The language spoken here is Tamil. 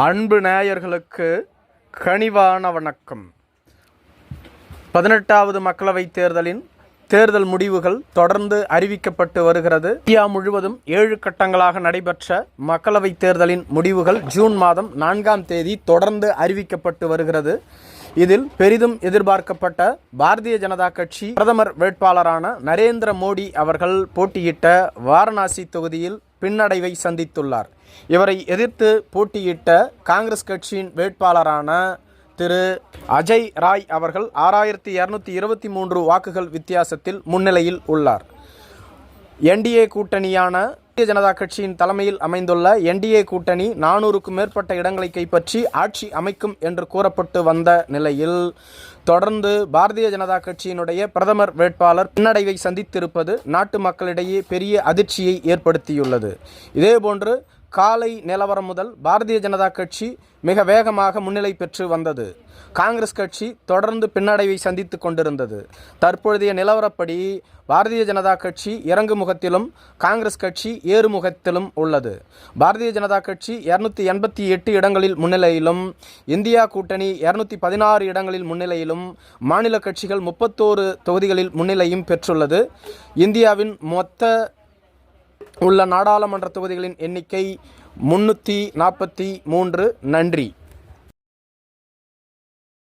அன்பு நேயர்களுக்கு கனிவான வணக்கம். பதினெட்டாவது மக்களவைத் தேர்தலின் தேர்தல் முடிவுகள் தொடர்ந்து அறிவிக்கப்பட்டு வருகிறது. இந்தியா முழுவதும் ஏழு கட்டங்களாக நடைபெற்ற மக்களவைத் தேர்தலின் முடிவுகள் ஜூன் மாதம் நான்காம் தேதி தொடர்ந்து அறிவிக்கப்பட்டு வருகிறது. இதில் பெரிதும் எதிர்பார்க்கப்பட்ட பாரதிய ஜனதா கட்சி பிரதமர் வேட்பாளரான நரேந்திர மோடி அவர்கள் போட்டியிட்ட வாரணாசி தொகுதியில் பின்னடைவை சந்தித்துள்ளார். இவரை எதிர்த்து போட்டியிட்ட காங்கிரஸ் கட்சியின் வேட்பாளரான திரு அஜய் ராய் அவர்கள் ஆறாயிரத்தி இரநூத்தி இருபத்தி மூன்று வாக்குகள் வித்தியாசத்தில் முன்னிலையில் உள்ளார். என்டிஏ கூட்டணியான பாரதிய ஜனதா கட்சியின் தலைமையில் அமைந்துள்ள என்டிஏ கூட்டணி நானூறுக்கும் மேற்பட்ட இடங்களை கைப்பற்றி ஆட்சி அமைக்கும் என்று கூறப்பட்டு வந்த நிலையில் தொடர்ந்து பாரதிய ஜனதா கட்சியினுடைய பிரதமர் வேட்பாளர் பின்னடைவை சந்தித்திருப்பது நாட்டு மக்களிடையே பெரிய அதிர்ச்சியை ஏற்படுத்தியுள்ளது. இதேபோன்று காலை நிலவரம் முதல் பாரதிய ஜனதா கட்சி மிக வேகமாக முன்னிலை பெற்று வந்தது. காங்கிரஸ் கட்சி தொடர்ந்து பின்னடைவை சந்தித்து கொண்டிருந்தது. தற்பொழுதைய நிலவரப்படி பாரதிய ஜனதா கட்சி இறங்கு முகத்திலும் காங்கிரஸ் கட்சி ஏறுமுகத்திலும் உள்ளது. பாரதிய ஜனதா கட்சி இரநூத்தி எண்பத்தி எட்டு இடங்களில் முன்னிலையிலும் இந்தியா கூட்டணி இரநூத்தி பதினாறு இடங்களில் முன்னிலையிலும் மாநில கட்சிகள் முப்பத்தோரு தொகுதிகளில் முன்னிலையும் பெற்றுள்ளது. இந்தியாவின் மொத்த உள்ள நாடாளுமன்ற தொகுதிகளின் எண்ணிக்கை முன்னூற்றி நாற்பத்தி மூன்று. நன்றி.